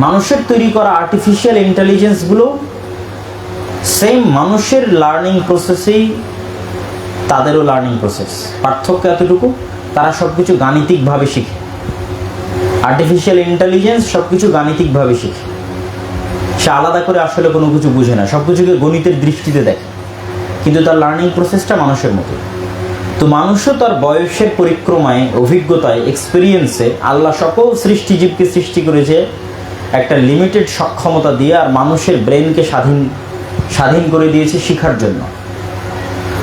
মানুষের তৈরি করা আর্টিফিশিয়াল ইন্টেলিজেন্সগুলো সেম মানুষের লার্নিং প্রসেসেই তাদেরও লার্নিং প্রসেস পার্থক্য এতটুকু, তারা সব কিছু গাণিতিকভাবে শিখে। আর্টিফিশিয়াল ইন্টেলিজেন্স সব কিছু গাণিতিকভাবে শিখে। সে আলাদা করে আসলে কোনো কিছু বুঝে না সব কিছুকে গণিতের দৃষ্টিতে দেখে। কিন্তু তার লার্নিং প্রসেসটা মানুষের মতো তো মানুষও তার বয়সের পরিক্রমায়, অভিজ্ঞতায় এক্সপিরিয়েন্সে আল্লাহ সকল সৃষ্টিজীবকে সৃষ্টি করেছে একটা লিমিটেড সক্ষমতা দিয়ে আর মানুষের ব্রেনকে স্বাধীন স্বাধীন করে দিয়েছে শিখার জন্য।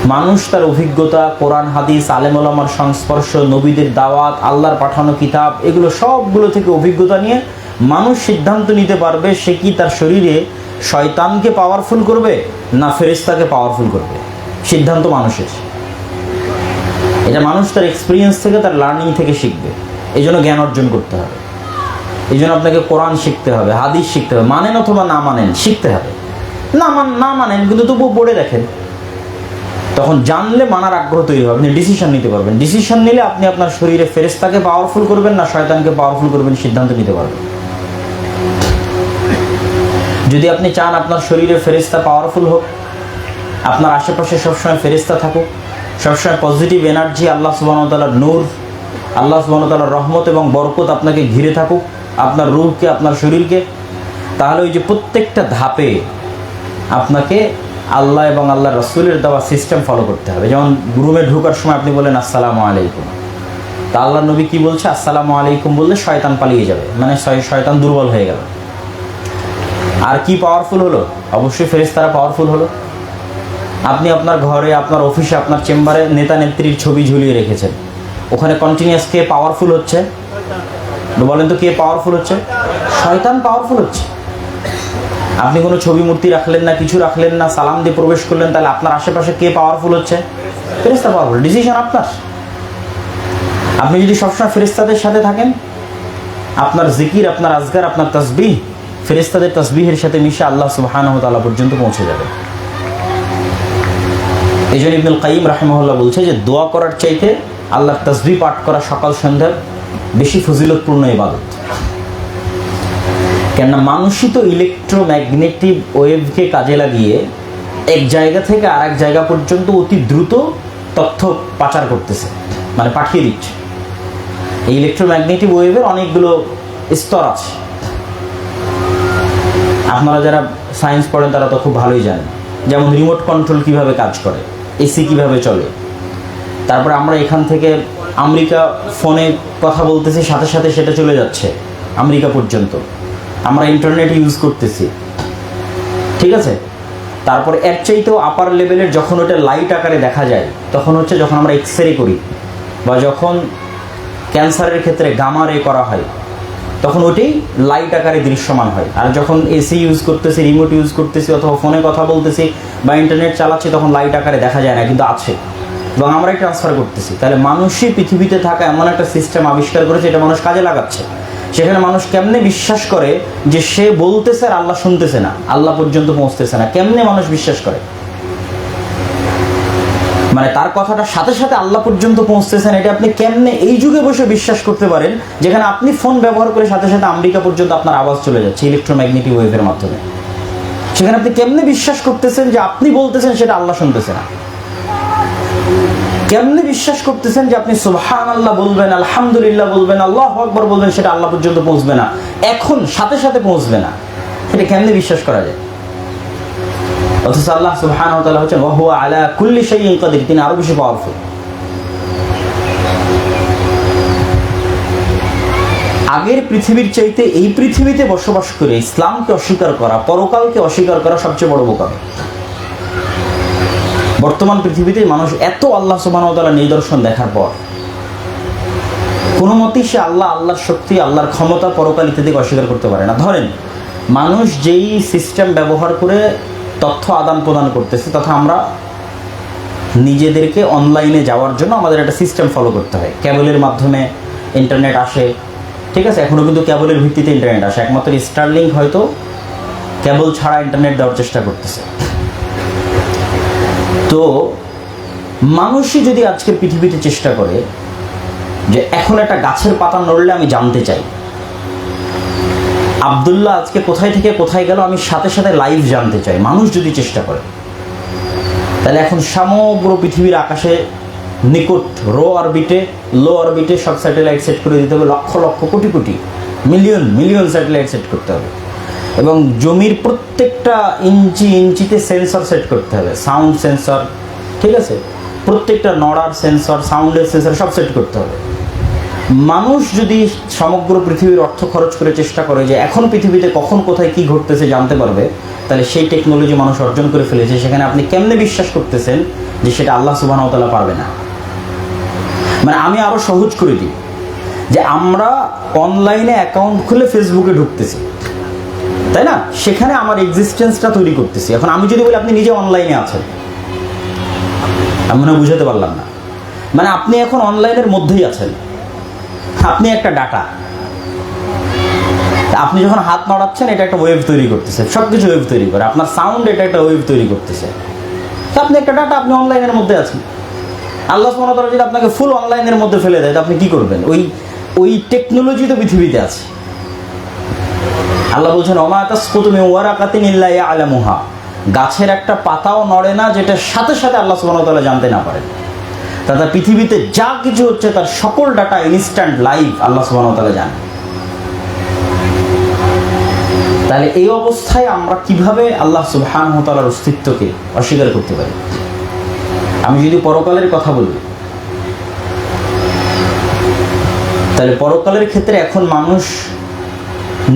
মানুষ তার অভিজ্ঞতা, কোরআন, হাদিস আলেমলামার সংস্পর্শ, নবীদের দাওয়াত, আল্লাহর পাঠানো কিতাব, এগুলো সবগুলো থেকে অভিজ্ঞতা নিয়ে মানুষ সিদ্ধান্ত নিতে পারবে সে কি তার শরীরে শয়তানকে পাওয়ারফুল করবে না ফেরেস্তাকে পাওয়ারফুল করবে। সিদ্ধান্ত মানুষের। এটা মানুষ তার এক্সপিরিয়েন্স থেকে, তার লার্নিং থেকে শিখবে। এই জন্য জ্ঞান অর্জন করতে হবে। এই জন্য আপনাকে কোরআন শিখতে হবে, হাদিস শিখতে হবে, মানেন অথবা না মানেন, শিখতে হবে। না মান, না মানেন, কিন্তু তবুও পড়ে রাখেন তখন জানলে মানার আগ্রহ তৈরি হবে, আপনি ডিসিশন নিতে পারবেন। ডিসিশন নিলে আপনি আপনার শরীরে ফেরেস্তাকে পাওয়ারফুল করবেন না শয়তানকে পাওয়ারফুল করবেন, সিদ্ধান্ত নিতে পারবেন। যদি আপনি চান আপনার শরীরে ফেরেস্তা পাওয়ারফুল হোক, আপনার আশেপাশে সবসময় ফেরেস্তা থাকুক, সবসময় পজিটিভ এনার্জি আল্লাহ সুবাহতালার নূর, আল্লাহ সুবাহতালার রহমত এবং বরকত আপনাকে ঘিরে থাকুক আপনার রূহকে আপনার শরীরকে, তাহলে ওই যে প্রত্যেকটা ধাপে আপনাকে আল্লাহ এবং আল্লাহ রসুলের দেওয়া সিস্টেম ফলো করতে হবে। যেমন রুমে ঢোকার সময় আপনি বলেন আসসালামু আলাইকুম। তা আল্লাহ নবী কি বলছে? আসসালামু আলাইকুম বললে শয়তান পালিয়ে যাবে। মানে শয়তান দুর্বল হয়ে গেল। আর কি পাওয়ারফুল হলো? অবশ্যই ফেরেশতারা পাওয়ারফুল হলো। আপনি আপনার ঘরে, আপনার অফিসে আপনার চেম্বারে নেতা নেত্রীর ছবি ঝুলিয়ে রেখেছেন। ওখানে কন্টিনিউয়াস কে পাওয়ারফুল হচ্ছে। বলেন তো কে পাওয়ারফুল হচ্ছে? শয়তান পাওয়ারফুল হচ্ছে। আপনি কোনো ছবি মূর্তি রাখলেন না, কিছু রাখলেন না, সালাম দিয়ে প্রবেশ করলেন, তাহলে আপনার আশেপাশে কে পাওয়ারফুল হচ্ছে? ফেরেস্তা পাওয়ারফুল ডিসিশন আপনার। আপনি যদি সবসময় ফেরেস্তাদের সাথে থাকেন, আপনার জিকির, আপনার আজগার, আপনার তসবিহ ফেরেস্তাদের তসবিহের সাথে মিশে আল্লাহ সুবহানাহু ওয়া তাআলা পর্যন্ত পৌঁছে যাবে। এই জন্য ইবনুল কাইম রাহেমহল্লা বলছে যে, দোয়া করার চাইতে আল্লাহর তসবি পাঠ করা সকাল সন্ধ্যার বেশি ফজিলতপূর্ণ ইবাদত কেননা মানুষই তো ইলেকট্রোম্যাগনেটিক ওয়েভকে কাজে লাগিয়ে এক জায়গা থেকে আর এক জায়গা পর্যন্ত অতি দ্রুত তথ্য পাচার করতেছে মানে পাঠিয়ে দিচ্ছে। এই ইলেকট্রোম্যাগনেটিক ওয়েভের অনেকগুলো স্তর আছে। আপনারা যারা সায়েন্স পড়েন, তারা তো খুব ভালোই জানেন। যেমন রিমোট কন্ট্রোল কীভাবে কাজ করে এসি কীভাবে চলে। তারপরে আমরা এখান থেকে আমেরিকা ফোনে কথা বলতেছি, সাথে সাথে সেটা চলে যাচ্ছে আমেরিকা পর্যন্ত। আমরা ইন্টারনেট ইউজ করতেছি। ঠিক আছে? তারপর এর চাইতেও আপার লেভেলের যখন ওটা লাইট আকারে দেখা যায়, তখন হচ্ছে যখন আমরা এক্স রে করি বা যখন ক্যান্সারের ক্ষেত্রে গামা রে করা হয়, তখন ওটাই লাইট আকারে দৃশ্যমান হয়। আর যখন এসি ইউজ করতেছি রিমোট ইউজ করতেছি অথবা ফোনে কথা বলতেছি বা ইন্টারনেট চালাচ্ছি, তখন লাইট আকারে দেখা যায় না, কিন্তু আছে। এবং আমরাই ট্রান্সফার করতেছি। তাহলে মানুষই পৃথিবীতে থাকা এমন একটা সিস্টেম আবিষ্কার করেছে এটা মানুষ কাজে লাগাচ্ছে। সেখানে মানুষ কেমনে বিশ্বাস করে যে সে বলতেছে আর আল্লাহ শুনতেছে না? আল্লাহ পর্যন্ত পৌঁছতেছে না। কেমনে মানুষ বিশ্বাস করে? মানে তার কথাটা সাথে সাথে আল্লাহ পর্যন্ত পৌঁছতেছেন এটা আপনি কেমনে এই যুগে বসে বিশ্বাস করতে পারেন যেখানে আপনি ফোন ব্যবহার করে সাথে সাথে আমেরিকা পর্যন্ত আপনার আওয়াজ চলে যাচ্ছে ইলেকট্রোম্যাগনেটিক ওয়েভের মাধ্যমে। সেখানে আপনি কেমনে বিশ্বাস করতেছেন যে আপনি বলতেছেন সেটা আল্লাহ শুনতেছে না? কেমনে বিশ্বাস করতেছেন যে আপনি সুবহান আল্লাহ বলবেন, আলহামদুলিল্লাহ বলবেন, আল্লাহ আকবর বলবেন, সেটা আল্লাহ পর্যন্ত পৌঁছবে না। এখন সাথে সাথে পৌঁছবে না। সেটা কেমনে বিশ্বাস করা যায়? অথচ আল্লাহ সুবহানাহু ওয়া হচ্ছেন ওয়া হুয়া আলা কুল্লি শাইইন কাদির তিনি আরও বেশি পাওয়ারফুল আগের পৃথিবীর চাইতে এই পৃথিবীতে বসবাস করে ইসলামকে অস্বীকার করা, পরকালকে অস্বীকার করা সবচেয়ে বড় বোকামি। বর্তমান পৃথিবীতে মানুষ এত আল্লাহ তাআলার নিদর্শন দেখার পর, কোনো মতেই সে আল্লাহ, আল্লাহর শক্তি, আল্লাহর ক্ষমতা পরকাল ইত্যাদিকে অস্বীকার করতে পারে না। ধরেন, মানুষ যেই সিস্টেম ব্যবহার করে তথ্য আদান প্রদান করতেছে, তথা আমরা নিজেদেরকে অনলাইনে যাওয়ার জন্য আমাদের একটা সিস্টেম ফলো করতে হয়। ক্যাবলের মাধ্যমে ইন্টারনেট আসে, ঠিক আছে? এখনও কিন্তু ক্যাবলের ভিত্তিতে ইন্টারনেট আসে। একমাত্র স্টারলিংক হয়তো ক্যাবল ছাড়া ইন্টারনেট দেওয়ার চেষ্টা করতেছে। তো মানুষই যদি আজকের পৃথিবীতে চেষ্টা করে যে এখন একটা গাছের পাতা নড়লে আমি জানতে চাই, আবদুল্লাহ আজকে কোথায় থেকে কোথায় গেল আমি সাথে সাথে লাইভ জানতে চাই, মানুষ যদি চেষ্টা করে, তাহলে এখন সমগ্র পৃথিবীর আকাশে নিকট রো অরবিটে লো অরবিটে সব স্যাটেলাইট সেট করে দিতে হবে, lakh lakh crore crore million million satellite set করতে হবে। এবং জমির প্রত্যেকটা ইঞ্চি ইঞ্চিতে সেন্সর সেট করতে হবে। সাউন্ড সেন্সর ঠিক আছে? প্রত্যেকটা নড়ার সেন্সর সাউন্ডের সেন্সর সব সেট করতে হবে। মানুষ যদি সমগ্র পৃথিবীর অর্থ খরচ করে চেষ্টা করে যে এখন পৃথিবীতে কখন, কোথায়, কি ঘটতেছে জানতে পারবে, তাহলে সেই টেকনোলজি মানুষ অর্জন করে ফেলেছে। সেখানে আপনি কেমনে বিশ্বাস করতেছেন যে সেটা আল্লাহ সুবাহতালা পারবে না? মানে আমি আরও সহজ করে দিই যে আমরা অনলাইনে অ্যাকাউন্ট খুলে ফেসবুকে ঢুকতেছি। তাই না? সেখানে আমার এক্সিস্টেন্সটা তৈরি করতেছি। এখন আমি যদি বলি আপনি নিজে অনলাইনে আছেন, আমি মনে বুঝাতে পারলাম না। মানে আপনি এখন অনলাইনের মধ্যেই আছেন। আপনি একটা ডাটা আপনি যখন হাত নড়াচ্ছেন, এটা একটা ওয়েভ তৈরি করতেছে। সব কিছু ওয়েভ তৈরি করে। আপনার সাউন্ড এটা একটা ওয়েভ তৈরি করতেছে। তা আপনি একটা ডাটা আপনি অনলাইনের মধ্যে আছেন। আল্লাহ সুবহানাহু যদি আপনাকে ফুল অনলাইনের মধ্যে ফেলে দেয় তো আপনি কি করবেন? ওই ওই টেকনোলজি তো পৃথিবীতে আছে। আল্লাহ বলছেন, ওমা তাসকুতু মিন ওয়ারাকাতিন ইল্লা ইয়ালামুহা। গাছের একটা পাতাও নড়ে না যেটা সাথে সাথে আল্লাহ ওয়া জানতে না পারেন। তাতে পৃথিবীতে যা কিছু হচ্ছে, তার সকল ডাটা ইনস্ট্যান্ট লাইভ আল্লাহ সুবহানাহু ওয়া জানেন তাহলে এই অবস্থায় আমরা কীভাবে আল্লাহ সুবহানাহু ওয়া তাআলার অস্তিত্বকে অস্বীকার করতে পারি? আমি যদি পরকালের কথা বলি, তাহলে পরকালের ক্ষেত্রে এখন মানুষ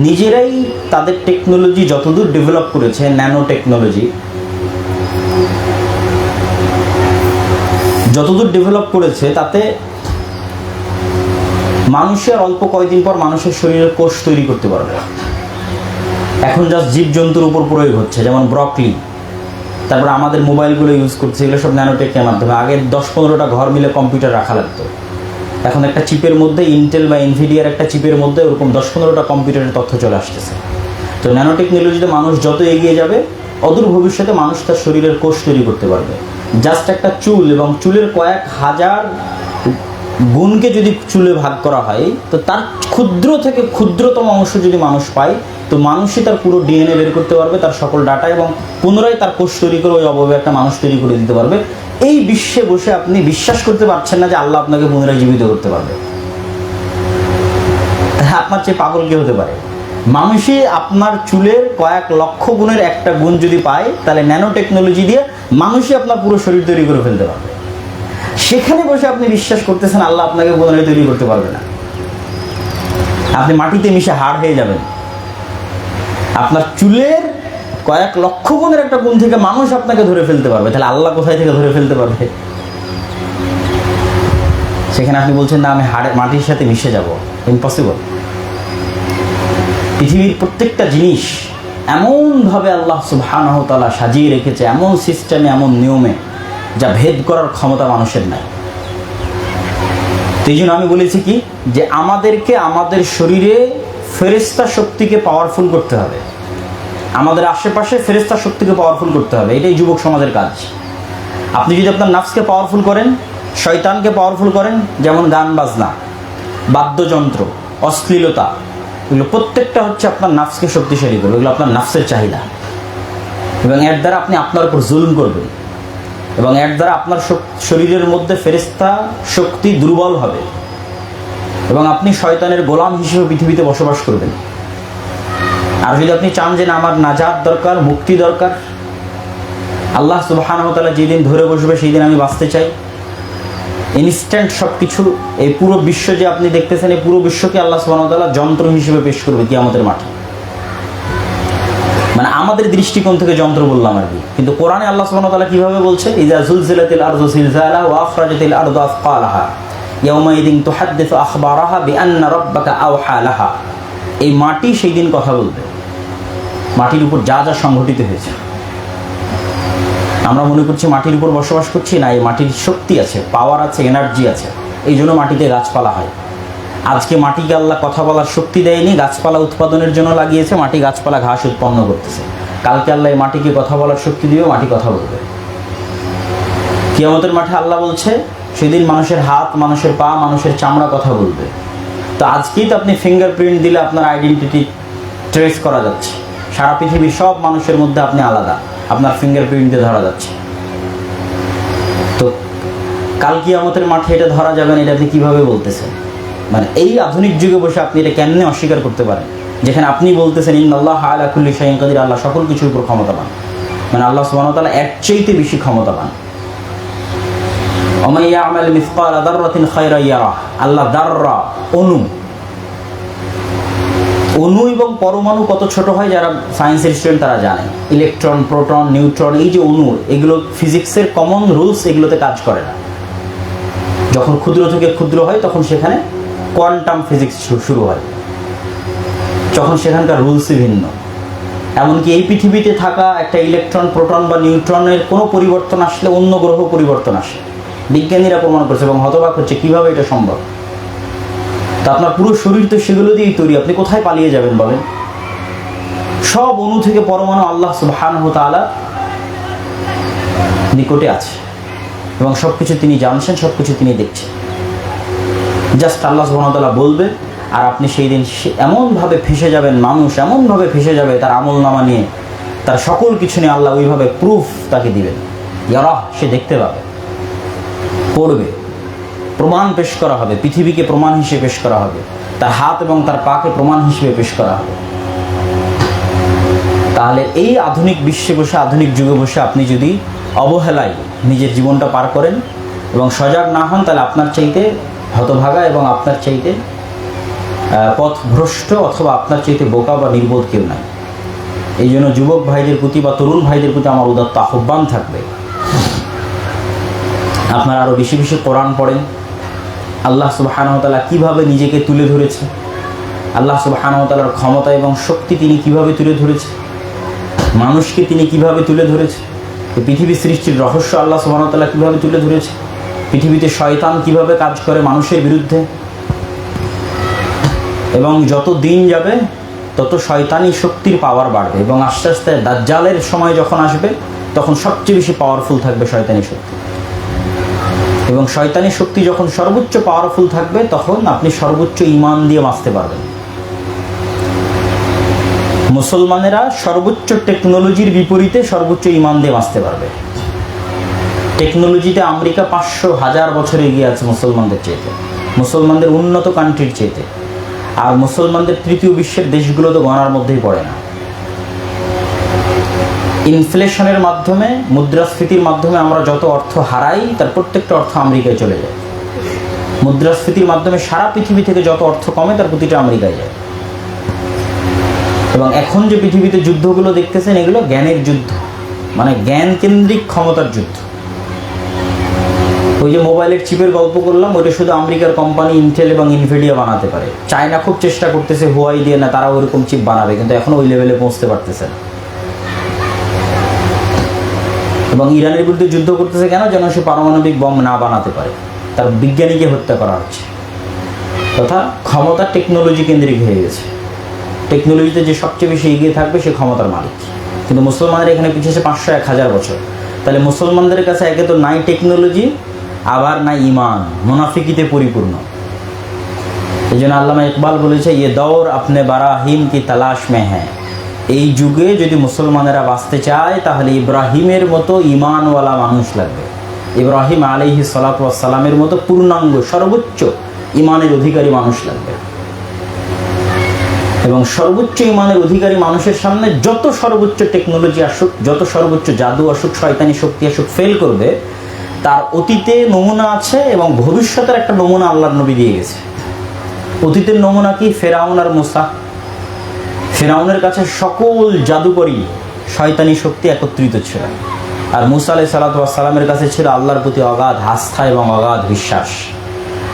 নিজেরাই তাদের টেকনোলজি যতদূর ডেভেলপ করেছে ন্যানো টেকনোলজি যতদূর ডেভেলপ করেছে, তাতে মানুষের অল্প কয়েকদিন পর মানুষের শরীরের কোষ তৈরি করতে পারবে। এখন জাস্ট জীবজন্তুর উপর প্রয়োগ হচ্ছে, যেমন ব্রকলি তারপর আমাদের মোবাইলগুলো ইউজ করছে, এগুলো সব ন্যানোটেকের মাধ্যমে। আগে দশ পনেরোটা ঘর মিলে কম্পিউটার রাখা লাগতো। এখন একটা চিপের মধ্যে ইন্টেল বা ইনভিডিয়ার একটা চিপের মধ্যে ওরকম দশ পনেরোটা কম্পিউটারের তথ্য চলে আসতেছে। তো ন্যানো টেকনোলজিতে মানুষ যত এগিয়ে যাবে, অদূর ভবিষ্যতে মানুষ তার শরীরের কোষ তৈরি করতে পারবে। জাস্ট একটা চুল এবং চুলের কয়েক হাজার গুণকে যদি চুলে ভাগ করা হয়, তো তার ক্ষুদ্র থেকে ক্ষুদ্রতম অংশ যদি মানুষ পায় তো মানুষই তার পুরো ডিএনএ বের করতে পারবে, তার সকল ডাটা এবং পুনরায় তার কোষ তৈরি করে ওই অভাবে একটা মানুষ তৈরি করে দিতে পারবে। এই বিশ্বে বসে আপনি বিশ্বাস করতে পারছেন না যে আল্লাহ আপনাকে পুনরায় জীবিত করতে পারবে। হ্যাঁ আপনার চেয়ে পাগল কে হতে পারে। মানুষই আপনার চুলের কয়েক লক্ষ গুণের একটা গুণ যদি পায়, তাহলে ন্যানো টেকনোলজি দিয়ে মানুষই আপনার পুরো শরীর তৈরি করে ফেলতে পারবে। সেখানে বসে আপনি বিশ্বাস করতেছেন আল্লাহ আপনাকে পুনরায় তৈরি করতে পারবে না। আপনি মাটিতে মিশে হাড় হয়ে যাবেন। আপনার চুলের কয়েক লক্ষ গুণের একটা গুণ থেকে মানুষ আপনাকে ধরে ফেলতে পারবে। তাহলে আল্লাহ কোথায় থেকে ধরে ফেলতে পারবে? সেখানে আপনি বলছেন, না, আমি হাড়ে, মাটির সাথে মিশে যাব। ইম্পসিবল পৃথিবীর প্রত্যেকটা জিনিস এমনভাবে আল্লাহ সুবহানাহু সাজিয়ে রেখেছে, এমন সিস্টেমে, এমন নিয়মে, যা ভেদ করার ক্ষমতা মানুষের নাই। এই জন্য আমি বলেছি কি? যে আমাদেরকে আমাদের শরীরে ফেরেস্তা শক্তিকে পাওয়ারফুল করতে হবে। আমাদের আশেপাশে ফেরেস্তা শক্তিকে পাওয়ারফুল করতে হবে, এটাই যুবক সমাজের কাজ। আপনি যদি আপনার নাফসকে পাওয়ারফুল করেন, শয়তানকে পাওয়ারফুল করেন, যেমন গান বাজনা, বাদ্যযন্ত্র, অশ্লীলতা, এগুলো প্রত্যেকটা হচ্ছে আপনার নাফসকে শক্তিশালী করবে, এগুলো আপনার নাফসের চাহিদা। এবং এর দ্বারা আপনি আপনার উপর জুলুম করবেন। এবং এর দ্বারা আপনার শরীরের মধ্যে ফেরিস্তা শক্তি দুর্বল হবে। এবং আপনি শয়তানের গোলাম হিসেবে পৃথিবীতে বসবাস করবেন। আর যদি আপনি চান যে না, আমার নাজাত দরকার, মুক্তি দরকার, আল্লাহ সুবহানাহু ওয়া যেদিন ধরে বসবে সেই দিন আমি বাঁচতে চাই। ইনস্ট্যান্ট সব কিছু এই পুরো বিশ্ব যে আপনি দেখতেছেন, এই পুরো বিশ্বকে আল্লাহ তাআলা যন্ত্র হিসেবে পেশ করবে কি আমাদের মাঠে। মানে আমাদের দৃষ্টিকোণ থেকে যন্ত্র বললাম আর কি। কিন্তু কোরআনে আল্লাহ তাআলা কীভাবে বলছে? ইজা জুলজিলাতিল আরদু জিলজালাহা ওয়া আখরাজাতিল আরদু আথকালাহা আখবারাহা রাব্বাকা আওহা লাহা। এই মাটি সেই দিন কথা বলবে। মাটির উপর যা যা সংঘটিত হয়েছে। আমরা মনে করছি মাটির উপর বসবাস করছি না, এই মাটির শক্তি আছে পাওয়ার আছে এনার্জি আছে। এই জন্য মাটিতে গাছপালা হয়। আজকে মাটিকে আল্লাহ কথা বলার শক্তি দেয়নি, গাছপালা উৎপাদনের জন্য লাগিয়েছে, মাটি গাছপালা ঘাস উৎপন্ন করতেছে। কালকে আল্লাহ এই মাটিকে কথা বলার শক্তি দিবে, মাটি কথা বলবে। কিয়ামতের মাঠে আল্লাহ বলছে সেদিন মানুষের হাত, মানুষের পা, মানুষের চামড়া কথা বলবে। তো আজকেই তো আপনি ফিঙ্গারপ্রিন্ট দিলে আপনার আইডেন্টিটি ট্রেস করা যাচ্ছে। সারা পৃথিবীর সব মানুষের মধ্যে আপনি আলাদা। আপনার ফিঙ্গারপ্রিন্ট দিয়ে ধরা যাচ্ছে। তো কাল কি কিয়ামতের মাঠে এটা ধরা যাবে না, এটা আপনি কীভাবে বলতেছেন? মানে এই আধুনিক যুগে বসে আপনি এটা কেমনে অস্বীকার করতে পারেন? যেখানে আপনি বলতেছেন আল্লাহ আলা কুল্লি শাইন কাদির আল্লাহ সকল কিছুর উপর ক্ষমতা ক্ষমতাবান। মানে আল্লাহ তাআলা এর চাইতে বেশি ক্ষমতাবান। ওমান ইয়ামাল মিসকাল দাররাতিন খায়রা ইয়ারা, আল্লাহ দাররা, অনু। অণু এবং পরমাণু কত ছোট হয় যারা সায়েন্সের স্টুডেন্ট তারা জানে। ইলেকট্রন, প্রোটন, নিউট্রন, এই যে অণু এগুলো ফিজিক্সের কমন রুলস এগুলোতে কাজ করে না। যখন ক্ষুদ্র থেকে ক্ষুদ্র হয় তখন সেখানে কোয়ান্টাম ফিজিক্স শুরু হয়। যখন সেখানকার রুলসই ভিন্ন। এমনকি এই পৃথিবীতে থাকা একটা ইলেকট্রন, প্রোটন বা নিউট্রনের কোনো পরিবর্তন আসলে অন্য গ্রহ পরিবর্তন আসে। বিজ্ঞানীরা প্রমাণ করছে এবং হতবাক হচ্ছে কীভাবে এটা সম্ভব। তা আপনার পুরো শরীর তো সেগুলো দিয়েই তৈরি, আপনি কোথায় পালিয়ে যাবেন বলেন? সব অণু থেকে পরমাণু আল্লাহ সুবহানাহু তাআলা নিকটে আছে এবং সব কিছু তিনি জানছেন সব কিছু তিনি দেখছেন। জাস্ট আল্লাহ সুবহানাহু তাআলা বলবে, আর আপনি সেই দিন এমনভাবে ফেসে যাবেন, মানুষ এমনভাবে ফেসে যাবে, তার আমল নামা নিয়ে, তার সকল কিছু নিয়ে আল্লাহ ওইভাবে প্রুফ তাকে দিবেন। ইয়ারা সে দেখতে পাবে। পড়বে প্রমাণ পেশ করা হবে, পৃথিবীকে প্রমাণ হিসেবে পেশ করা হবে, তার হাত এবং তার পাকে প্রমাণ হিসেবে পেশ করা হবে। তাহলে এই আধুনিক বিশ্বে বসে আধুনিক যুগে বসে আপনি যদি অবহেলায় নিজের জীবনটা পার করেন এবং সজাগ না হন, তাহলে আপনার চাইতে হতভাগা এবং আপনার চাইতে পথভ্রষ্ট অথবা আপনার চাইতে বোকা বা নির্বোধ কেউ নাই। এই জন্য যুবক ভাইদের প্রতি বা তরুণ ভাইদের প্রতি আমার উদাত্ত আহ্বান থাকবে। আপনারা আরও বেশি বেশি কোরআন পড়েন। আল্লাহ সুবাহানতালা কীভাবে নিজেকে তুলে ধরেছে? আল্লাহ সুবাহানতালার ক্ষমতা এবং শক্তি তিনি কীভাবে তুলে ধরেছে? মানুষকে তিনি কীভাবে তুলে ধরেছে? পৃথিবী সৃষ্টির রহস্য আল্লাহ সুবাহতাল্লাহ কীভাবে তুলে ধরেছে? পৃথিবীতে শয়তান কীভাবে কাজ করে মানুষের বিরুদ্ধে? এবং যত দিন যাবে, তত শয়তানি শক্তির পাওয়ার বাড়বে এবং আস্তে আস্তে দাজ্জালের সময় যখন আসবে, তখন সবচেয়ে বেশি পাওয়ারফুল থাকবে শয়তানি শক্তি। এবং শয়তানি শক্তি যখন সর্বোচ্চ পাওয়ারফুল থাকবে, তখন আপনি সর্বোচ্চ ইমান দিয়ে বাঁচতে পারবেন। মুসলমানেরা সর্বোচ্চ টেকনোলজির বিপরীতে সর্বোচ্চ ইমান দিয়ে বাঁচতে পারবে। টেকনোলজিতে আমেরিকা পাঁচশো হাজার বছর এগিয়ে আছে মুসলমানদের চেয়েতে মুসলমানদের উন্নত কান্ট্রির চেয়েতে আর মুসলমানদের তৃতীয় বিশ্বের দেশগুলো তো গণার মধ্যেই পড়ে না। ইনফ্লেশনের মাধ্যমে, মুদ্রাস্ফীতির মাধ্যমে আমরা যত অর্থ হারাই, তার প্রত্যেকটা অর্থ আমেরিকায় চলে যায়। মুদ্রাস্ফীতির মাধ্যমে সারা পৃথিবী থেকে যত অর্থ কমে, তার প্রতিটা আমেরিকায় যায়। এবং এখন যে পৃথিবীতে যুদ্ধগুলো দেখতেছেন, এগুলো জ্ঞানের যুদ্ধ। মানে জ্ঞান কেন্দ্রিক ক্ষমতার যুদ্ধ। ওই যে মোবাইলের চিপের গল্প করলাম, ওইটা শুধু আমেরিকার কোম্পানি ইন্টেল এবং ইনভিডিয়া বানাতে পারে। চায়না খুব চেষ্টা করতেছে, হুয়াই দিয়ে না তারা ওইরকম চিপ বানাবে, কিন্তু এখন ওই লেভেলে পৌঁছতে পারতেছে না। এবং ইরানের বিরুদ্ধে যুদ্ধ করতেছে কেন? যেন সে পারমাণবিক বম না বানাতে পারে। তার বিজ্ঞানীকে হত্যা করা হচ্ছে। তথা ক্ষমতা টেকনোলজি কেন্দ্রিক হয়ে গেছে। টেকনোলজিতে যে সবচেয়ে বেশি এগিয়ে থাকবে সে ক্ষমতার মালিক। কিন্তু মুসলমানদের এখানে পিছিয়েছে পাঁচশো এক হাজার বছর। তাহলে মুসলমানদের কাছে একে তো নাই টেকনোলজি, আবার নাই ইমান, মুনাফিকিতে পরিপূর্ণ। এই জন্য আল্লামা ইকবাল বলেছে ইয়ে দৌর আপনি বারাহিম কি তালাশ মে হ্যাঁ এই যুগে যদি মুসলমানেরা বাঁচতে চায়, তাহলে ইব্রাহিমের মতো ইমানওয়ালা মানুষ লাগবে। ইব্রাহিম আলিহি সালাতামের মতো পূর্ণাঙ্গ, সর্বোচ্চ ইমানের অধিকারী মানুষ লাগবে। এবং সর্বোচ্চ ইমানের অধিকারী মানুষের সামনে যত সর্বোচ্চ টেকনোলজি আসুক, যত সর্বোচ্চ জাদু আসুক, শয়তানি শক্তি আসুক ফেল করবে, তার অতীতে নমুনা আছে এবং ভবিষ্যতের একটা নমুনা আল্লাহর নবী দিয়ে গেছে। অতীতের নমুনা কি? ফেরাউন আর মুসা। ফেরাউনের কাছে সকল জাদুকরী শয়তানি শক্তি একত্রিত ছিল। আর মুসা আলাই সালাতামের কাছে ছিল আল্লাহর প্রতি অগাধ আস্থা এবং অগাধ বিশ্বাস।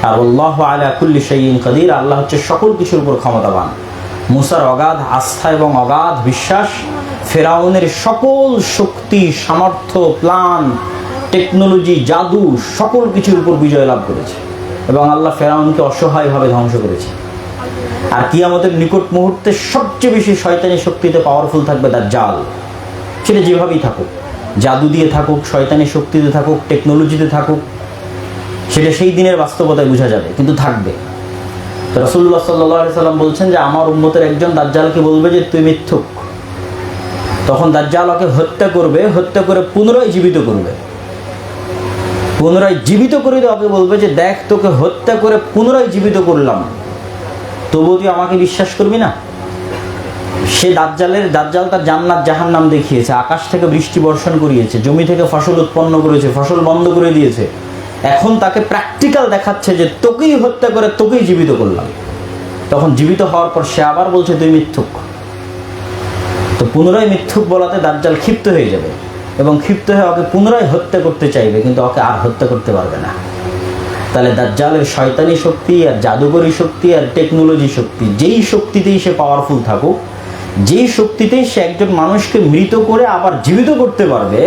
আর আল্লাহ আলা কুল্লি শাইইন কাদির, আল্লাহ হচ্ছে সকল কিছুর উপর ক্ষমতাবান। মুসার অগাধ আস্থা এবং অগাধ বিশ্বাস ফেরাউনের সকল শক্তি, সামর্থ্য প্লান টেকনোলজি, জাদু, সকল কিছুর উপর বিজয় লাভ করেছে। এবং আল্লাহ ফেরাউনকে অসহায়ভাবে ধ্বংস করেছে। আর কিয়ামতের নিকট মুহূর্তে সবচেয়ে বেশি শয়তানি শক্তিতে পাওয়ারফুল থাকবে তার জাল সেটা যেভাবেই থাকুক, জাদু দিয়ে থাকুক, শয়তানি শক্তিতে থাকুক টেকনোলজিতে থাকুক, সেটা সেই দিনের বাস্তবতায় বোঝা যাবে, কিন্তু থাকবে। তো রসুল্লাহ সাল্লাহ সাল্লাম বলছেন যে, আমার উম্মতের একজন দাজ্জালকে বলবে যে, তুই মিথ্যুক। তখন দাজ্জাল ওকে হত্যা করবে, হত্যা করে পুনরায় জীবিত করবে। পুনরায় জীবিত করে ওকে বলবে যে, দেখ, তোকে হত্যা করে পুনরায় জীবিত করলাম। তবুও তুই আমাকে বিশ্বাস করবি না? সে দাজ্জালের দাজ্জাল তার জান্নাত জাহান নাম দেখিয়েছে, আকাশ থেকে বৃষ্টি বর্ষণ করিয়েছে, জমি থেকে ফসল উৎপন্ন করেছে, ফসল বন্ধ করে দিয়েছে। এখন তাকে প্র্যাকটিক্যাল দেখাচ্ছে যে তোকেই হত্যা করে, তোকেই জীবিত করলাম। তখন জীবিত হওয়ার পর সে আবার বলছে, তুই মিথ্যুক। তো পুনরায় মিথ্যুক বলাতে দাজ্জাল ক্ষিপ্ত হয়ে যাবে এবং ক্ষিপ্ত হয়ে ওকে পুনরায় হত্যা করতে চাইবে, কিন্তু ওকে আর হত্যা করতে পারবে না। তাহলে দাজ্জালের শয়তানি শক্তি আর জাদুকরী শক্তি আর টেকনোলজি শক্তি, যেই শক্তিতেই সে পাওয়ারফুল থাকুক, যেই শক্তিতেই সে একজন মানুষকে মৃত করে আবার জীবিত করতে পারবে,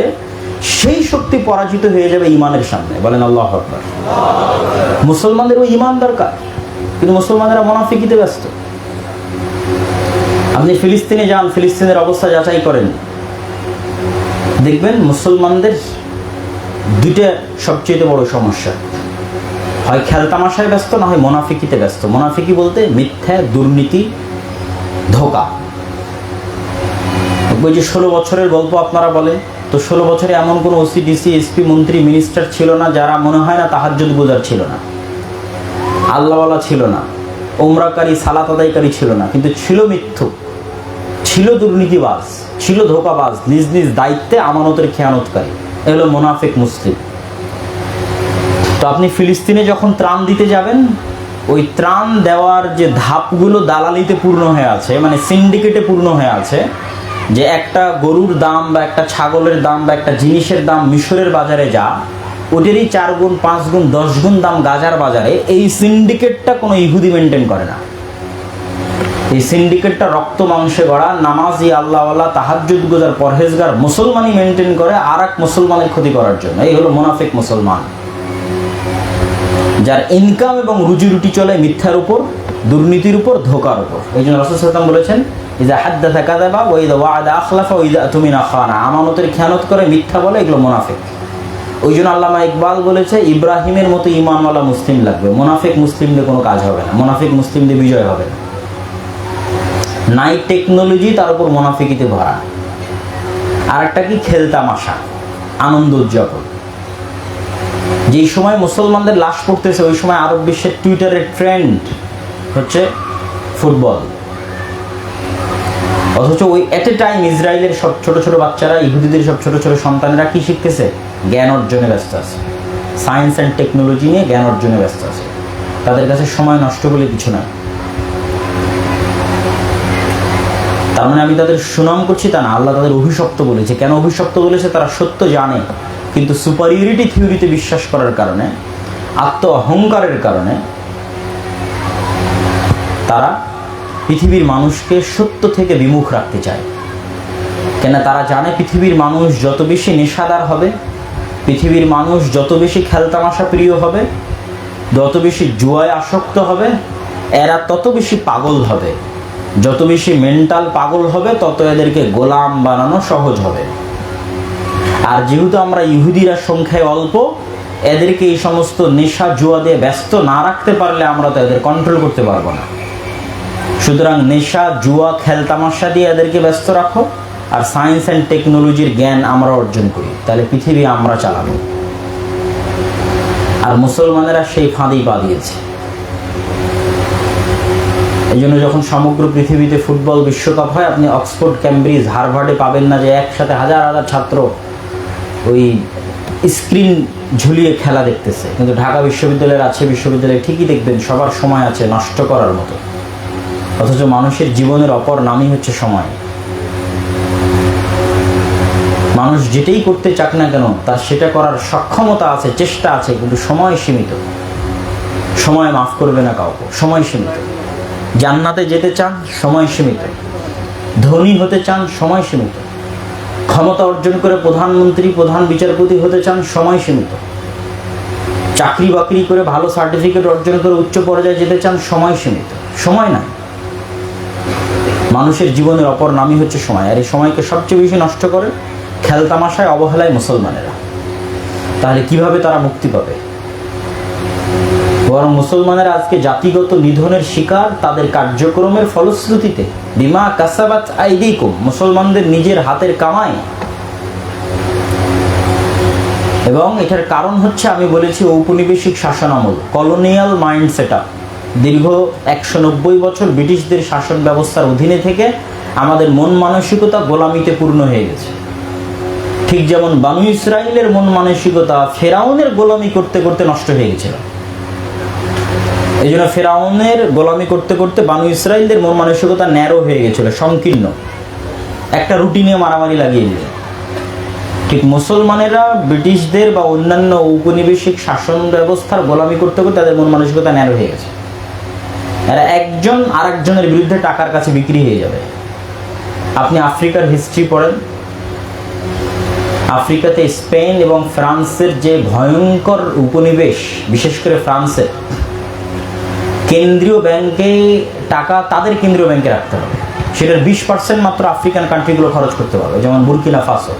সেই শক্তি পরাজিত হয়ে যাবে ইমানের সামনে। বলেন আল্লাহ আকবার। মুসলমানদের ওই ইমান দরকার, কিন্তু মুসলমানেরা মোনাফিকিতে ব্যস্ত। আপনি ফিলিস্তিনে যান, ফিলিস্তিনের অবস্থা যাচাই করেন। দেখবেন মুসলমানদের দুইটা সবচেয়ে বড় সমস্যা। হয় খেলতামাশায় ব্যস্ত, না হয় মোনাফিকিতে ব্যস্ত। মোনাফিকি বলতে মিথ্যা, দুর্নীতি, ধোকা। ওই যে ষোলো বছরের গল্প আপনারা বলেন, তো ষোলো বছরে এমন কোনো ওসি ডিসি এসপি মন্ত্রী মিনিস্টার ছিল না, যারা মনে হয় না তাহার তাহাজ্জুদ গুজার ছিল না। আল্লাহওয়ালা ছিল না। ওমরাকারী সালাত আদায়কারী ছিল না। কিন্তু ছিল মিথ্যুক। ছিল দুর্নীতিবাজ। ছিল ধোকাবাজ। নিজ নিজ দায়িত্বে আমানতের খেয়ানতকারী। এগুলো মোনাফেক মুসলিম। আপনি ফিলিস্তিনে যখন ত্রাণ দিতে যাবেন, ওই ত্রাণ দেওয়ার যে ধাপগুলো দালালিতে পূর্ণ হয়ে আছে মানে সিন্ডিকেটে পূর্ণ হয়ে আছে, যে একটা গরুর দাম বা একটা ছাগলের দাম বা একটা জিনিসের দাম মিশরের বাজারে যা, ওদেরই চার গুণ, পাঁচ গুণ, দশ গুণ দাম গাজার বাজারে, এই সিন্ডিকেটটা কোনো ইহুদি মেনটেন করে না। এই সিন্ডিকেটটা রক্ত মাংসে গড়া, নামাজি আল্লাহওয়ালা তাহাজুদ গুজার পরহেজগার মুসলমানই মেনটেন করে, আর এক মুসলমানের ক্ষতি করার জন্য। এই হলো মোনাফিক মুসলমান। যার ইনকাম এবং রুজি রুটি চলে মিথ্যার উপর, দুর্নীতির উপর, ধোকার উপর। এই জন্য রসুল সাল্লাম বলেছেন ইজা হাদ্দাথা কাদাবা ওইদা ওয়াদা আখলাফা তুমি না খানা। আমানতের খেয়ানত করে মিথ্যা বলে এগুলো মোনাফিক। ওই জন্য আল্লামা ইকবাল বলেছে, ইব্রাহিমের মতো ইমানওয়ালা মুসলিম লাগবে। মোনাফিক মুসলিমদের কোনো কাজ হবে না। মোনাফিক মুসলিমদের বিজয় হবে না। নাই টেকনোলজি তার উপর মোনাফিকিতে ভরা। আর একটা কি খেলতামাশা আনন্দ উদযাপন। যেই সময় মুসলমানদের লাশ পড়তেছে, ওই সময় আরব বিশ্বের টুইটারের ট্রেন্ড হচ্ছে ফুটবল। অথচ ওই এট এ টাইম ইসরায়েলের সব ছোট ছোট বাচ্চারা, ইহুদিদের সব ছোট ছোট সন্তানেরা কি শিখতেছে? জ্ঞান অর্জনে ব্যস্ত আছে। সায়েন্স অ্যান্ড টেকনোলজি নিয়ে জ্ঞান অর্জনে ব্যস্ত আছে। তাদের কাছে সময় নষ্ট বলে কিছু না। তার মানে আমি তাদের সুনাম করছি তা না, আল্লাহ তাদের অভিশপ্ত বলেছে। কেন অভিশপ্ত বলেছে? তারা সত্য জানে। কিন্তু সুপারিয়রিটি থিওরিতে বিশ্বাস করার কারণে, আত্ম অহংকারের কারণে, তারা পৃথিবীর মানুষকে সত্য থেকে বিমুখ রাখতে চায়। কেন তারা জানে পৃথিবীর মানুষ যত বেশি নেশাদার হবে, পৃথিবীর মানুষ যত বেশি খেলতামাশা প্রিয় হবে, যত বেশি জুয়ায় আসক্ত হবে, এরা তত বেশি পাগল হবে। যত বেশি মেন্টাল পাগল হবে, তত এদেরকে গোলাম বানানো সহজ হবে। আর যেহেতু আমরা ইহুদিরা সংখ্যায় অল্প, এদেরকে এই সমস্ত নেশা, জুয়া দিয়ে ব্যস্ত না রাখতে পারলে আমরা তো এদের কন্ট্রোল করতে পারব না। সুতরাং নেশা, জুয়া খেলতামাশা দিয়ে এদেরকে ব্যস্ত রাখো, আর সায়েন্স অ্যান্ড টেকনোলজির জ্ঞান আমরা অর্জন করি, তাহলে পৃথিবী আমরা চালাবো। আর মুসলমানেরা সেই ফাঁদেই পা দিয়েছে। এই জন্য যখন সমগ্র পৃথিবীতে ফুটবল বিশ্বকাপ হয়, আপনি অক্সফোর্ড, ক্যামব্রিজ, হারভার্ডে পাবেন না যে একসাথে হাজার হাজার ছাত্র ওই স্ক্রিন ঝুলিয়ে খেলা দেখতেছে। কিন্তু ঢাকা বিশ্ববিদ্যালয়ের আছে, বিশ্ববিদ্যালয়ে ঠিকই দেখবেন, সবার সময় আছে নষ্ট করার মতো। অথচ মানুষের জীবনের অপর নামই হচ্ছে সময়। মানুষ যেটাই করতে চাক না কেন, তার সেটা করার সক্ষমতা আছে, চেষ্টা আছে, কিন্তু সময় সীমিত। সময় মাফ করবে না কাউকে, সময় সীমিত। জান্নাতে যেতে চান, সময় সীমিত। ধনী হতে চান, সময় সীমিত। ক্ষমতা অর্জন করে প্রধানমন্ত্রী, প্রধান বিচারপতি হতে চান সময় সীমিত। চাকরি বাকরি করে ভালো সার্টিফিকেট অর্জন করে উচ্চ পর্যায়ে যেতে চান সময় সীমিত। সময় নাই। মানুষের জীবনের অপর নামই হচ্ছে সময়। আর এই সময়কে সবচেয়ে বেশি নষ্ট করে খেলতামাশায় অবহেলায় মুসলমানেরা। তাহলে কীভাবে তারা মুক্তি পাবে? বরং মুসলমানেরা আজকে জাতিগত নিধনের শিকার তাদের কার্যক্রমের ফলশ্রুতিতে। বিমা কাসাবাত আইদিকুম, মুসলমানদের নিজের হাতের কামাই। এবং এটার কারণ হচ্ছে, আমি বলেছি, ঔপনিবেশিক শাসন আমল কলোনিয়াল মাইন্ড সেট দীর্ঘ একশো নব্বই বছর ব্রিটিশদের শাসন ব্যবস্থার অধীনে থেকে আমাদের মন মানসিকতা গোলামিতে পূর্ণ হয়ে গেছে। ঠিক যেমন বানু ইসরায়েলের মন মানসিকতা ফেরাউনের গোলামি করতে করতে নষ্ট হয়ে গেছিল। এই জন্য ফেরাউনের গোলামি করতে করতে বানু ইসরায়েলদের মন মানসিকতা ন্যারো হয়ে গেছিল, সংকীর্ণ। একটা রুটিনে মারামারি লাগিয়ে দিল ঠিক মুসলমানেরা, ব্রিটিশদের বা অন্যান্য ঔপনিবেশিক শাসন ব্যবস্থার গোলামি করতে করতে তাদের মন মানসিকতা ন্যারো হয়ে গেছে। এরা একজন আর একজনের বিরুদ্ধে টাকার কাছে বিক্রি হয়ে যাবে। আপনি আফ্রিকার হিস্ট্রি পড়েন। আফ্রিকাতে স্পেন এবং ফ্রান্সের যে ভয়ঙ্কর উপনিবেশ, বিশেষ করে ফ্রান্সের কেন্দ্রীয় ব্যাংকে টাকা তাদের কেন্দ্রীয় ব্যাংকে রাখতে হবে। সেটার বিশ পার্সেন্ট মাত্র আফ্রিকান কান্ট্রিগুলো খরচ করতে পারবে, যেমন বুরকিনা ফাসো।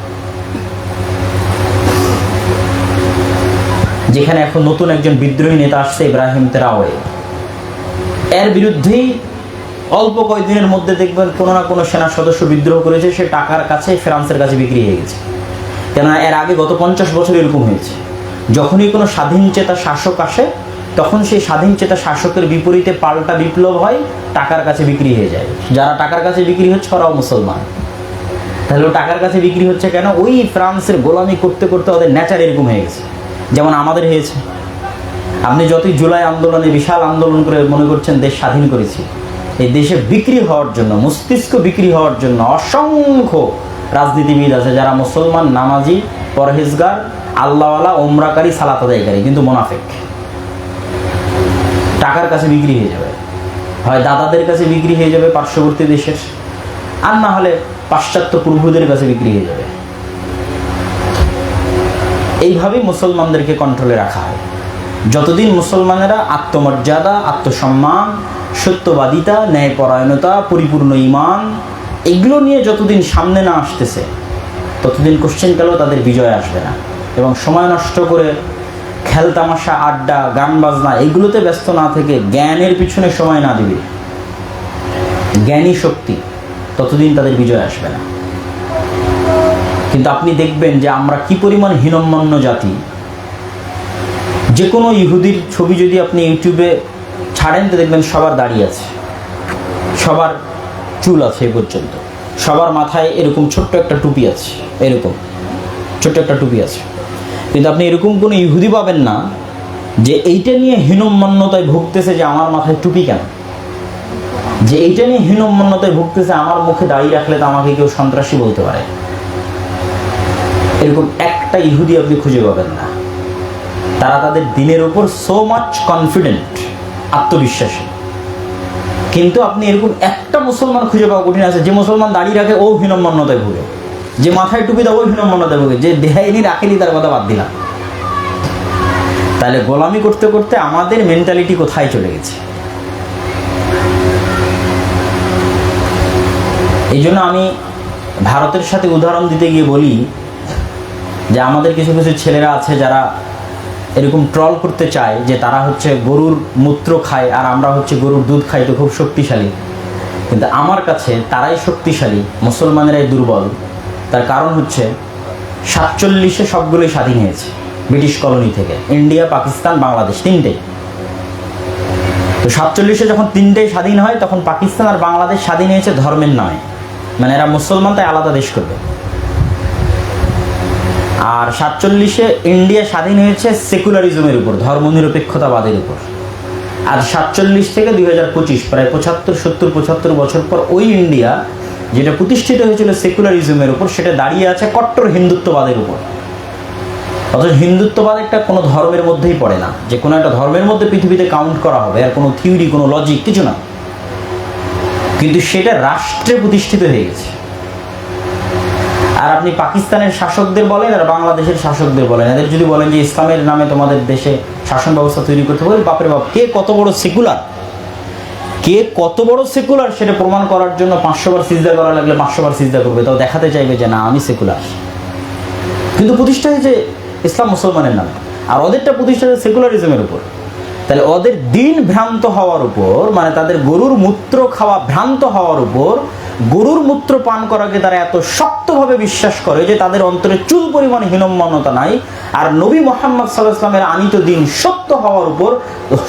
যেখানে এখন নতুন একজন বিদ্রোহী নেতা আসছে, ইব্রাহিম তেরাওয়ে। এর বিরুদ্ধেই অল্প কয়েকদিনের মধ্যে দেখবেন কোনো না কোনো সেনা সদস্য বিদ্রোহ করেছে, সে টাকার কাছে ফ্রান্সের কাছে বিক্রি হয়ে গেছে। কেননা এর আগে গত পঞ্চাশ বছর এরকম হয়েছে। যখনই কোনো স্বাধীন চেতা শাসক আসে তখন সেই স্বাধীন চেতা শাসকের বিপরীতে পাল্টা বিপ্লব হয়, টাকার কাছে বিক্রি হয়ে যায়। যারা টাকার কাছে বিক্রি হচ্ছে ওরাও মুসলমান। তাহলে টাকার কাছে বিক্রি হচ্ছে কেন? ওই ফ্রান্সের গোলামি করতে করতে ওদের নেচার এরকম হয়ে গেছে। যেমন আমাদের হয়েছে। আপনি যতই জুলাই আন্দোলনে বিশাল আন্দোলন করে মনে করছেন, দেশ স্বাধীন করেছি। এই দেশে বিক্রি হওয়ার জন্য, মস্তিষ্ক বিক্রি হওয়ার জন্য অসংখ্য রাজনীতিবিদ আছে যারা মুসলমান, নামাজি, পরহেজগার, আল্লাহওয়ালা, ওমরাকারী, সালাত আদায়কারী, কিন্তু মোনাফেক। টাকার কাছে বিক্রি হয়ে যাবে। হয় দাদাদের কাছে বিক্রি হয়ে যাবে পার্শ্ববর্তী দেশের, আর না হলে পাশ্চাত্য প্রভুদের কাছে বিক্রি হয়ে যাবে। এইভাবেই মুসলমানদেরকে কন্ট্রোলে রাখা হয়। যতদিন মুসলমানেরা আত্মমর্যাদা, আত্মসম্মান, সত্যবাদিতা, ন্যায়পরায়ণতা, পরিপূর্ণ ইমান এগুলো নিয়ে যতদিন সামনে না আসতেছে, ততদিন কোশ্চেনকালেও তাদের বিজয় আসবে না। এবং সময় নষ্ট করে খেলতামাশা আড্ডা, গান বাজনা, এগুলোতে ব্যস্ত না থেকে জ্ঞানের পিছনে সময় না দিবে। জ্ঞানী শক্তি, ততদিন তাদের বিজয় আসবে না। কিন্তু আপনি দেখবেন যে আমরা কি পরিমাণ হীনম্মন্য জাতি। যে কোনো ইহুদির ছবি যদি আপনি ইউটিউবে ছাড়েন, তো দেখবেন সবার দাড়ি আছে। সবার চুল আছে এ পর্যন্ত। সবার মাথায় এরকম ছোট্ট একটা টুপি আছে, এরকম ছোট্ট একটা টুপি আছে। কিন্তু আপনি এরকম কোনো ইহুদি পাবেন না যে এইটা নিয়ে হীনম্মন্যতায় ভুগতেছে যে আমার মাথায় টুপি কেন? যে এইটা নিয়ে হীনম্মন্যতায় ভুগতেছে, আমার মুখে দাঁড়িয়ে রাখলে তো আমাকে কেউ সন্ত্রাসী বলতে পারে। এরকম একটা ইহুদি আপনি খুঁজে পাবেন না। তারা তাদের দিনের উপর সো মাচ কনফিডেন্ট আত্মবিশ্বাসী। কিন্তু আপনি এরকম একটা মুসলমান খুঁজে পাওয়া কঠিন আছে, যে মুসলমান দাঁড়িয়ে রাখে ও হীনম্মন্যতায় ভুগে। যে মাথায় টুপি ও হীনম্মন্যতায় ভুগে যে দেহাইনি রাখেনি, তার কথা বাদ দিলাম। তাহলে গোলামি করতে করতে আমাদের মেন্টালিটি কোথায় চলে গেছে? এই জন্য আমি ভারতের সাথে উদাহরণ দিতে গিয়ে বলি যে আমাদের কিছু কিছু ছেলেরা আছে যারা এরকম ট্রল করতে চায় যে তারা হচ্ছে গরুর মূত্র খায় আর আমরা হচ্ছে গরুর দুধ খাই, তো খুব শক্তিশালী। কিন্তু আমার কাছে তারাই শক্তিশালী, মুসলমানেরাই দুর্বল। তার কারণ হচ্ছে সাতচল্লিশে সবগুলোই স্বাধীন হয়েছে, ব্রিটিশ কলোনি থেকে। ইন্ডিয়া, পাকিস্তান, বাংলাদেশ, তিনটেই। তো সাতচল্লিশে যখন তিনটেই স্বাধীন হয়, তখন পাকিস্তান আর বাংলাদেশ স্বাধীন হয়েছে ধর্মের নামে। মানে এরা মুসলমান, তাই আলাদা দেশ করবে। আর সাতচল্লিশে ইন্ডিয়া স্বাধীন হয়েছে সেকুলারিজমের উপর, ধর্মনিরপেক্ষতাবাদের উপর। আর সাতচল্লিশ থেকে দুই হাজার পঁচিশ, প্রায় পঁচাত্তর, সত্তর, পঁচাত্তর বছর পর ওই ইন্ডিয়া যেটা প্রতিষ্ঠিত হয়েছিল সেকুলারিজমের উপর, সেটা দাঁড়িয়ে আছে কট্টর হিন্দুত্ববাদের উপর। অথচ হিন্দুত্ববাদ একটা কোনো ধর্মের মধ্যেই পড়ে না। যে কোনো একটা ধর্মের মধ্যে পৃথিবীতে কাউন্ট করা হবে, আর কোনো থিওরি কোনো লজিক কিছু না। কিন্তু সেটা রাষ্ট্রে প্রতিষ্ঠিত হয়ে গেছে। আর আপনি পাকিস্তানের শাসকদের বলেন, আর বাংলাদেশের শাসকদের বলেন, এদের যদি বলেন যে ইসলামের নামে তোমাদের দেশে শাসন ব্যবস্থা তৈরি করতে বলেন বাপরে বাপ, কে কত বড় সেকুলার কে কত বড় সেকুলার সেটা প্রমাণ করার জন্য পাঁচশো বার সিজদা করা লাগলে পাঁচশো বার সিজদা করবে, তাও দেখাতে চাইবে যে না, আমি সেকুলার কিন্তু প্রতিষ্ঠা হয়েছে ইসলাম মুসলমানের নাম, আর ওদেরটা প্রতিষ্ঠা হয়েছে সেকুলারিজমের উপর। তাহলে ওদের দিন ভ্রান্ত হওয়ার উপর মানে তাদের গরুর মূত্র খাওয়া ভ্রান্ত হওয়ার উপর গরুর মূত্র পান করাকে তারা এত শক্তভাবে বিশ্বাস করে যে তাদের অন্তরে চুল পরিমাণ হীনম্মনতা নাই। আর নবী মোহাম্মদ সাল্লাহ ইসলামের আনিত দিন সত্য হওয়ার উপর,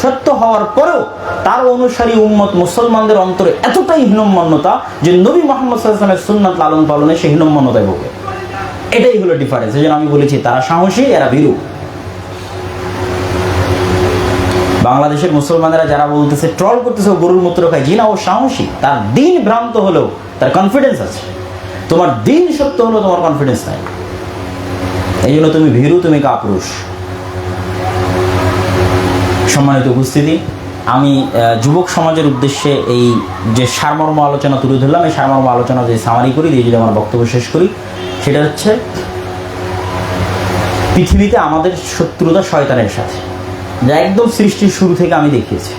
সত্য হওয়ার পরেও তার অনুসারী উম্মত মুসলমানদের অন্তরে এতটাই হীনম্মন্যতা যে নবী মোহাম্মদ সাল্লাহ ইসলামের সুন্নাত লালন পালনে সে হীনম্মন্যতায় ভোগে। এটাই হলো ডিফারেন্স এই আমি বলেছি তারা সাহসী, এরা ভীরু। বাংলাদেশের মুসলমানেরা যারা বলতেছে ট্রল করতেছে ও গরুর মূত্র খায়। জি না ও সাহসী। তার দিন ভ্রান্ত হলেও তার কনফিডেন্স আছে। তোমার দিন সত্য হলেও তোমার কনফিডেন্স নাই। এই জন্য তুমি ভীরু, তুমি কাপুরুষ। সম্মানিত উপস্থিতি, আমি যুবক সমাজের উদ্দেশ্যে এই যে সারমর্ম আলোচনা তুলে ধরলাম, এই সারমর্ম আলোচনা যে সামারি করি, দিয়ে যদি আমার বক্তব্য শেষ করি, সেটা হচ্ছে, পৃথিবীতে আমাদের শত্রুতা শয়তানের সাথে। যা একদম সৃষ্টির শুরু থেকে আমি দেখিয়েছি।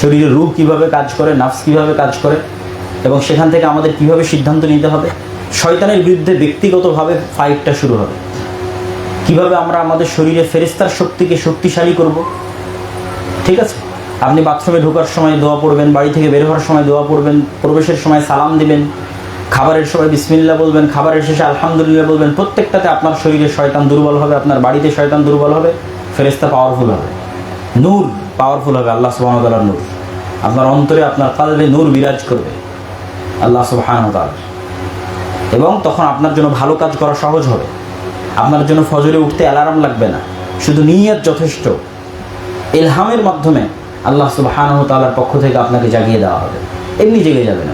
শরীরের রূপ কীভাবে কাজ করে, নাফস কীভাবে কাজ করে, এবং সেখান থেকে আমাদের কীভাবে সিদ্ধান্ত নিতে হবে, শয়তানের বিরুদ্ধে ব্যক্তিগতভাবে ফাইটটা শুরু হবে। কীভাবে আমরা আমাদের শরীরে ফেরিস্তার শক্তিকে শক্তিশালী করব? ঠিক আছে? আপনি বাথরুমে ঢোকার সময় দোয়া পড়বেন, বাড়ি থেকে বের হওয়ার সময় দোয়া পড়বেন, প্রবেশের সময় সালাম দিবেন, খাবারের সময় বিসমিল্লা বলবেন, খাবারের শেষে আলহামদুলিল্লাহ বলবেন, প্রত্যেকটাতে আপনার শরীরে শয়তান দুর্বল হবে, আপনার বাড়িতে শয়তান দুর্বল হবে। ফেরেস্তা পাওয়ারফুল হবে। নূর পাওয়ারফুল হবে, আল্লাহ সুবাহতালার নূর। আপনার অন্তরে আপনার কালবে নূর বিরাজ করবে, আল্লাহ সুবাহান এবং তখন আপনার জন্য ভালো কাজ করা সহজ হবে। আপনার জন্য ফজরে উঠতে অ্যালার্ম লাগবে না, শুধু নিয়ত যথেষ্ট। এলহামের মাধ্যমে আল্লাহ সুবাহান তালার পক্ষ থেকে আপনাকে জাগিয়ে দেওয়া হবে। এমনি জেগে যাবে না।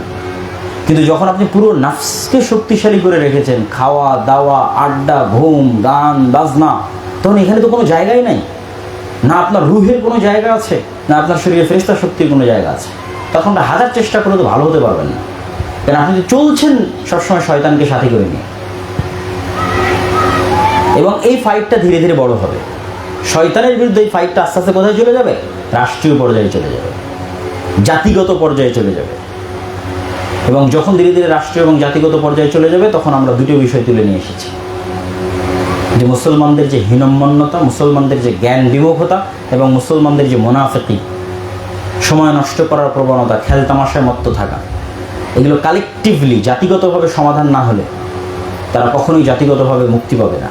কিন্তু যখন আপনি পুরো নাফসকে শক্তিশালী করে রেখেছেন, খাওয়া, দাওয়া, আড্ডা, ঘুম, গান, বাজনা তখন এখানে তো কোনো জায়গাই নাই। না আপনার রুহের কোনো জায়গা আছে, না আপনার শরীরে ফেরিস্তা শক্তির কোনো জায়গা আছে। তখন হাজার চেষ্টা করে তো ভালো হতে পারবেন না। কারণ আপনি চলছেন সবসময় শয়তানকে সাথী করে নিয়ে। এবং এই ফাইটটা ধীরে ধীরে বড় হবে। শয়তানের বিরুদ্ধে এই ফাইটটা আস্তে আস্তে কোথায় চলে যাবে? রাষ্ট্রীয় পর্যায়ে চলে যাবে। জাতিগত পর্যায়ে চলে যাবে। এবং যখন ধীরে ধীরে রাষ্ট্রীয় এবং জাতিগত পর্যায়ে চলে যাবে, তখন আমরা দুটো বিষয় তুলে নিয়ে এসেছি। যে মুসলমানদের যে হীনম্মন্যতা, মুসলমানদের যে জ্ঞান বিমুখতা এবং মুসলমানদের যে মোনাফেকি, সময় নষ্ট করার প্রবণতা খেলতামাশায় মত্ত থাকা, এগুলো কালেকটিভলি জাতিগতভাবে সমাধান না হলে তারা কখনোই জাতিগতভাবে মুক্তি পাবে না।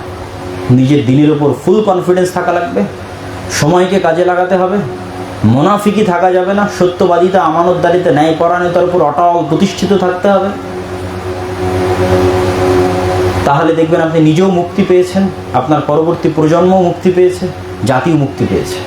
নিজের দিনের ওপর ফুল কনফিডেন্স থাকা লাগবে, সময়কে কাজে লাগাতে হবে, মোনাফিকি থাকা যাবে না, সত্যবাদিতা, আমানতদারিতে ন্যায় পরায়ণতার উপর অটল প্রতিষ্ঠিত থাকতে হবে। তাহলে দেখবেন আপনি নিজেও মুক্তি পেয়েছেন আপনার পরবর্তী প্রজন্মও মুক্তি পেয়েছে জাতিও মুক্তি পেয়েছে।